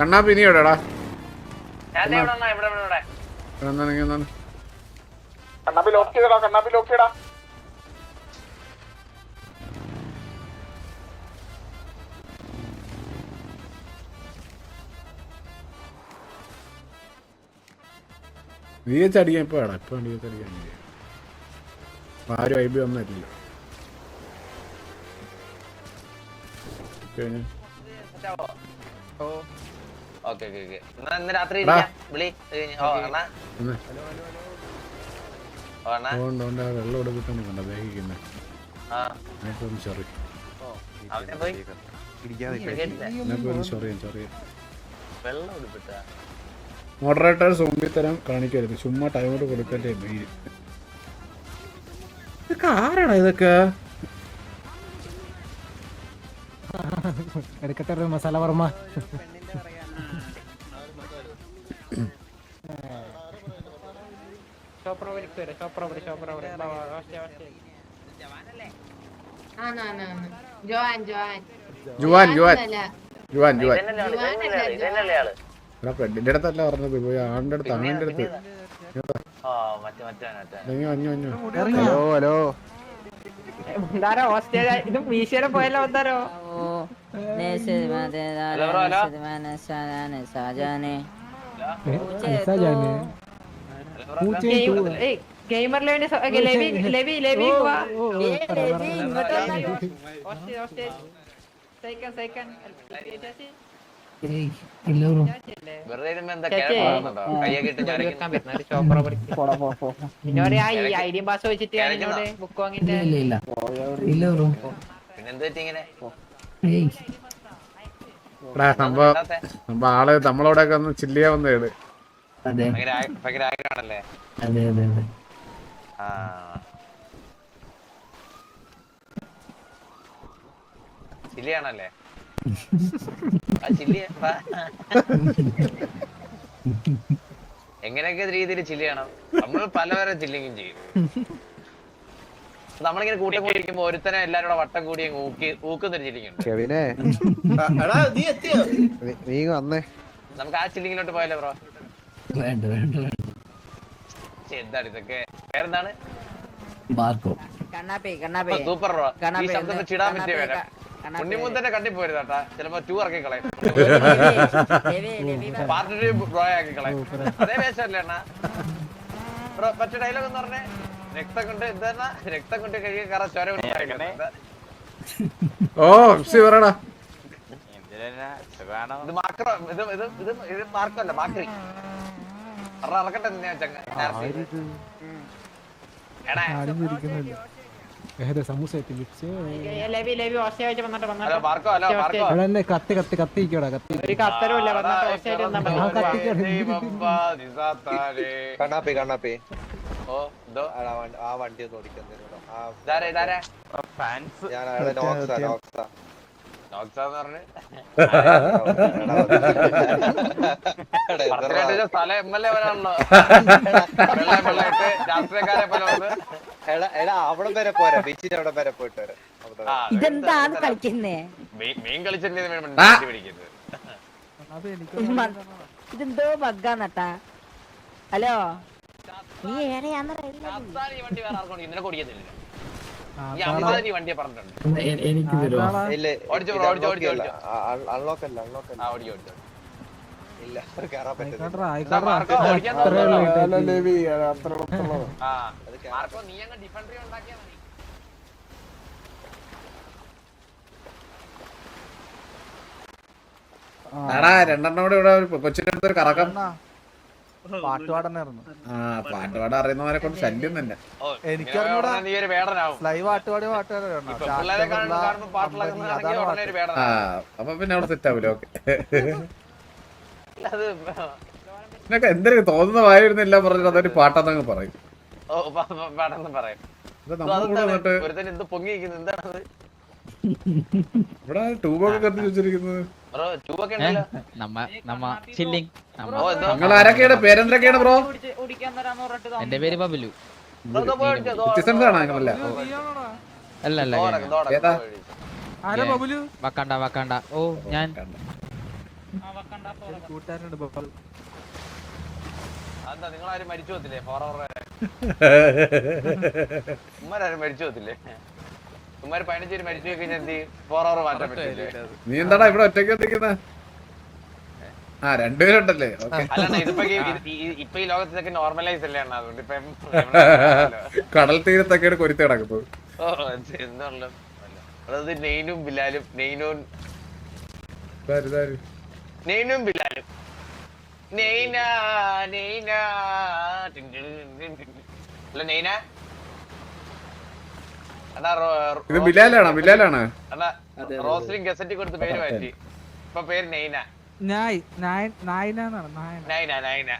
കണ്ണാപ്പി പിന്നെ എവിടെടാ ഞാൻ ദേ ഇവിടെ വന്നാ, ഇവിടെ ഇവിടെ ഇവിടെ കണ്ണാപ്പി ലോക്ക് ചെയ്തടാ കണ്ണാപ്പി ലോക്ക് ചെയ്യടാ. വി എച്ച് അടിക്കാൻ ഇപ്പൊ വേണം ഇപ്പൊ നീ ചടിക്കാൻ ആരും ഐ ബി ഒന്നല്ലോ കഴിഞ്ഞു ഓക്കെ ഓക്കെ ഓക്കെ. എന്നാ ഇന്ന് രാത്രി. ഇരിക്കാം. വിളി ഓ അണ്ണാ ഓ ആ വെള്ളം എടുത്തിട്ടാണ് അവനെ പോയി. വെള്ളം ഉടുപ്പിട്ടാ മോഡറേറ്റർ തരം കാണിക്കരുത്. ചുമ്മാ ടൈമോട്ട് കൊടുക്കല്ലേ മെയിൻ ഇതൊക്കെ ആരാടാ ഇതൊക്കെ? എടുക്കട്ടെ ഒരു മസാല വർമ്മ. ആന്ന് ആന്ന്. Joan Joan. ജുവാൻ ജുവാൻ അല്ല. Juan Juan. ഇതന്നല്ലേ ആൾ ഇതന്നല്ലേ ആൾ? എടാ പെണ്ണിന്റെ അടുത്തല്ല പറഞ്ഞത്. പോയി ആണിന്റെ അടുത്ത് ആണിന്റെ അടുത്ത്. അഞ്ഞു അഞ്ഞു. അഞ്ഞു ഹലോ ഹലോ. എന്താരോ ഓസ്ട്രേലിയ ഇത് മീശയുടെ പോയല്ലോ എന്താരോ ബ്രോ ഹലോ ഗെയിമർ ലെവിന് ലെവി ലെവി. ലെവി സൈക്കൻ സൈക്കൻ എന്നോട് ഐ ഡി പാസ് വെച്ചിട്ട് എന്നോട് ബുക്ക് വാങ്ങിട്ട് സംഭവം ആൾ നമ്മളോടൊക്കെ ഒന്ന് ചില്ലിയാ വന്നേ വന്നേട് ഭയങ്കര ആ- ഭയങ്കര ആഗ്രഹമാണല്ലേ ആ. ചില്ലിയാണല്ലേ? ആ. എങ്ങനെയൊക്കെ രീതിയിൽ ചില്ലിയാണ് നമ്മൾ പലവരെ ചില്ലിങ്ങും ചെയ്യും. നമ്മളിങ്ങനെ കൂട്ടം കൂടിയിരിക്കുമ്പോ ഒരുത്തനെ എല്ലാരും കൂടെ വട്ടം കൂടി ഊക്കി ഊക്കുന്നൊരു ചില്ലിങ്ങുണ്ട്. നീ- വന്നേ. നമുക്ക് ആ ചില്ലിങ്ങിലോട്ട് പോയാലോ ബ്രോ? വേണ്ട വേണ്ട വേണ്ട. എന്താണ് ഇതൊക്കെ? പേരെന്താണ്? മാർക്കോ. കണ്ണാപ്പി കണ്ണാപ്പി. സൂപ്പർ ഈ കണ്ണാപ്പി ശബ്ദം ഒന്ന് വെച്ച് ഇടാൻ പറ്റിയ പേരാ കണ്ണാപ്പി. കണ്ടി പോരുതാട്ടാ ചിലപ്പോ ടൂ ഇറക്കി കളയും പാർട്ടി ടു ബ്രോ ആക്കി കളയും അതേ വേഷമല്ലേ അണ്ണാ? ബ്രോ പറ്റ ഡയലോഗ് എന്ന് പറഞ്ഞേ. രക്തം കൊണ്ട് എന്താ? രക്തം കൊണ്ട് കഴുകി കറ ചോര. ഓ പറയടാ. ഇത് മാക്രോ ഇത് ഇത് ഇത് മാർക്കോ അല്ല മാക്രി കത്തി കത്തി കത്തിക്കോടാ. കത്തി. കണ്ണാപ്പി കണ്ണാപ്പി. ഓ വണ്ടി- ആ വണ്ടി ഒന്ന് ഇതാരാ ഇതാരാ? ഞാൻ നോക്സാ നോക്സാ. അവിടെ വരെ പോരാ. ബീച്ചിന്റെ അവിടെ വരെ പോയിട്ട് വരാം. ഇതെന്താണ് കളിക്കുന്നേ? മീൻ- കളിച്ചിട്ട് ഇതെന്തോ ബഗ്ഗാന്നട്ടാ ഹലോ? നീ ഏടെയാന്ന് ഇന്നലെ ഓടിക്കുന്നില്ല ഈ അമ്മാതിരി ഈ വണ്ടിയെ പറഞ്ഞിട്ടുണ്ട്. എനിക്ക് തരുമോ ഇല്ല ഓടിച്ചോ ബ്രോ, ഓടിച്ചോ, ഓടിച്ചോ, ഓടിച്ചോ. അൺലോക്ക് അല്ല അൺലോക്ക് ആ അല്ല ഓടിക്കോ ഇല്ല കയറാൻ മാർക്കോ ഓടിക്കാൻ അത്രേ. ലേവി ആ അത് മാർക്കോ നീ അങ്ങ് ഡിഫൻഡറി ഉണ്ടാക്കിയാ മതി. എടാ രണ്ടെണ്ണം കൂടെ ഇവിടെ ഒരു കൊച്ചിന്റെ അടുത്ത് ഒരു കറക്കം പാട്ടുപാടനായിരുന്നു ആ അറിയുന്നവരെ കൊണ്ട് ശല്യം തന്നെ. എനിക്കറിഞ്ഞൂടാ. ലൈവ് പാട്ടുപാടി അപ്പൊ പിന്നെ അവിടെ സെറ്റ് ആവില്ല ഓക്കെ. അത് നിനക്ക് എന്തെങ്കിലും തോന്നുന്ന വായിരുന്നില്ല പറഞ്ഞിട്ട് അതൊരു പാട്ടാന്നങ്ങ് പറയും. ഇവിടെ ട്യൂബൊക്കെ കത്തിച്ച് വെച്ചിരിക്കുന്നത്. ആരൊക്കെയാണ് പേരെന്തൊക്കെയാണ് ബ്രോ എന്റെ പേര് ബബലു. സിറ്റിസൺസ് ആണോ നിങ്ങളല്ല? അല്ല അല്ല ഏതാ? വക്കണ്ട വക്കണ്ട. ഓ ഞാൻ അതെന്താ നിങ്ങളാരും മരിച്ചു പോത്തില്ലേ ഫോർ അവർ ഉമ്മാരും മരിച്ചു പോകത്തില്ലേ? മരിച്ചു കഴിഞ്ഞാൽ ഫോർ അവർ മാറ്റാൻ പറ്റില്ലേ നീ എന്താടാ ഇവിടെ ഒറ്റയ്ക്ക് ഒറ്റയ്ക്കുന്ന ആ രണ്ടുപേരുണ്ടല്ലേ? ഇതിപ്പോ ഈ- ഇപ്പൊ ഈ ലോകത്തൊക്കെ നോർമലൈസ് അല്ലേ അണ്ണാ? അതുകൊണ്ട് ഇപ്പൊ കടൽ തീരത്തൊക്കെ കൊരുത്ത് കിടക്കുന്നത് ഓ അതായത് നെയ്നും ബിലാലും നെയ്നൂൻ? നെയ്നും ബിലാലും. നെയ്ന നെയ്ന. അല്ല നെയ്ന? ഇത് ബിലാലാണോ ബിലാലാണോ. റോസ്ലിംഗ് ഗസറ്റി കൊടുത്ത് പേര് മാറ്റി. ഇപ്പൊ പേര് നൈന. നായ് നായനാണ് നായന. നൈന നൈന.